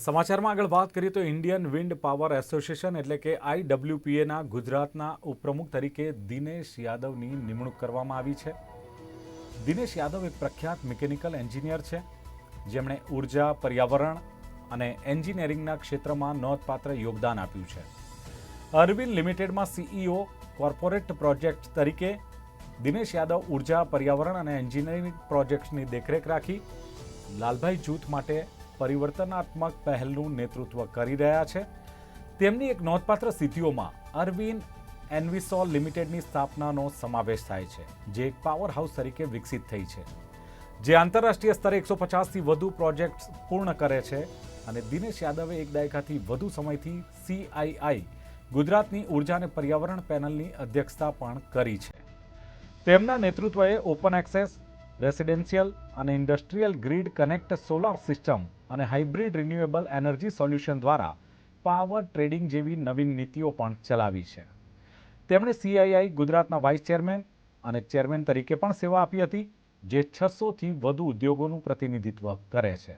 સમાચારમાં આગળ વાત કરીએ તો ઇન્ડિયન વિન્ડ પાવર એસોસિએશન એટલે કે આઈડબ્લ્યુપીએના ગુજરાતના ઉપપ્રમુખ તરીકે દિનેશ યાદવની નિમણૂક કરવામાં આવી છે. દિનેશ યાદવ એક પ્રખ્યાત મિકેનિકલ એન્જિનિયર છે. જેમણે ઊર્જા, પર્યાવરણ અને એન્જિનિયરિંગના ક્ષેત્રમાં નોંધપાત્ર યોગદાન આપ્યું છે. અરવિંદ લિમિટેડમાં સીઈઓ કોર્પોરેટ પ્રોજેક્ટ તરીકે દિનેશ યાદવ ઊર્જા, પર્યાવરણ અને એન્જિનિયરિંગ પ્રોજેક્ટ્સની દેખરેખ રાખી. લાલભાઈ જૂથ માટે પરિવર્તનાત્મક પહેલનું નેતૃત્વ કરી રહ્યા છે. તેમની એક નોંધપાત્ર સિદ્ધિઓમાં અરવિંદ એનવિસોલ લિમિટેડની સ્થાપનાનો સમાવેશ થાય છે, જે એક પાવર હાઉસ તરીકે વિકસિત થઈ છે, જે આંતરરાષ્ટ્રીય સ્તરે એકસો પચાસથી વધુ પ્રોજેક્ટ્સ પૂર્ણ કરે છે અને દિનેશ યાદવે એક દાયકાથી વધુ સમયથી સીઆઈઆઈ ગુજરાતની ઊર્જા અને પર્યાવરણ પેનલની અધ્યક્ષતા પણ કરી છે. તેમના નેતૃત્વએ ઓપન એક્સેસ રેસિડેન્શિયલ અને industrial grid connect solar system અને હાઇબ્રિડ રિન્યુએબલ એનર્જી સોલ્યુશન દ્વારા પાવર ટ્રેડિંગ જેવી નવીન નીતિઓ પણ ચલાવી છે. તેમણે સીઆઈઆઈ ગુજરાતના વાઇસ ચેરમેન અને ચેરમેન તરીકે પણ સેવા આપી હતી, જે છસોથી વધુ ઉદ્યોગોનું પ્રતિનિધિત્વ કરે છે.